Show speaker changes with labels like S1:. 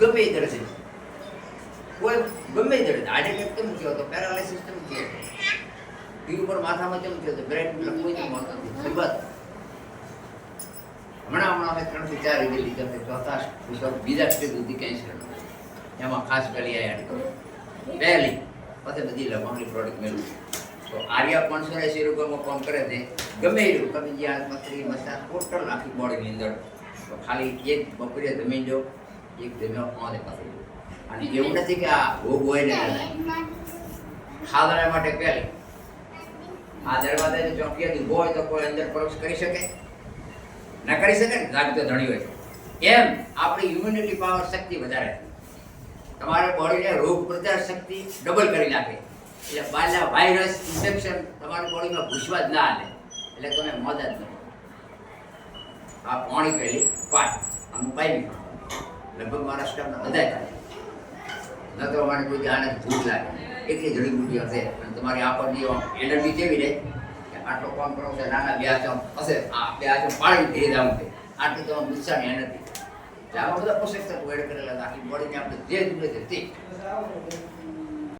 S1: ગમે એ દર્દે કોઈ ગમે એ દર્દ હાર્ટ એટેક કેમ થયો તો પેરાલિસિસ કેમ થયો પીર ઉપર માથામાં કેમ થયો તો બ્રેન લખવું કેમ હોતો બસ. હમણાં હમણાં અમે ત્રણથી ચાર રીતે લીધા છે. ચોથા સ્ટેજ બીજા સ્ટેજ સુધી કેન્સર એમાં ખાસ કરી આ એડ કરો. પહેલી, પછી બધી લવંગની પ્રોડક્ટ મેળવું. તો આર્યા પાંચસો એસી રૂપિયામાં કામ કરે છે. ગમે એ રહ્યું. તમે જ્યાં પથરી મસાજ ટોટલ આખી બોડીની અંદર તો ખાલી એક બપોરે જમીન જો એક જમ્યો આને પથરી અને એવું નથી કે આ ભોગ હોય ને ખાધા માટે પહેલી આ દરવાજા ચોકીયાથી ઊભો હોય તો કોઈ અંદર પ્રવેશ કરી શકે? ના કરી શકે ને? જાગતો ધણી હોય. એમ આપણી ઇમ્યુનિટી પાવર શક્તિ વધારે તમારા બોડીને રોગ પ્રતિકારક શક્તિ ડબલ કરી નાખે. એટલે બાલા વાયરસ ઇન્ફેક્શન તમારી બોડીમાં ઘૂસવા જ ના આવે એટલે તમે મદદ કરો. આ પાણી પહેલી પાય આનું પાઈ લગભગ મારા સ્ટાફના બધા થાય ન તો અમારે કોઈ જાણે ભૂખ લાગે. એટલી જડીબુટીઓ છે. અને તમારી આપણની એનર્જી કેવી રહે? કે આટલો કામ કરો છે, નાના બે આચમ હશે આ બે આચમ પાણી ધીરે જાવું છે. આટલી તો ગુસ્સાની એનર્જી એટલે આવા બધા પોષક તત્વો એડ કરેલા આખી બોડીને આપણે જે જોઈએ છે, તે.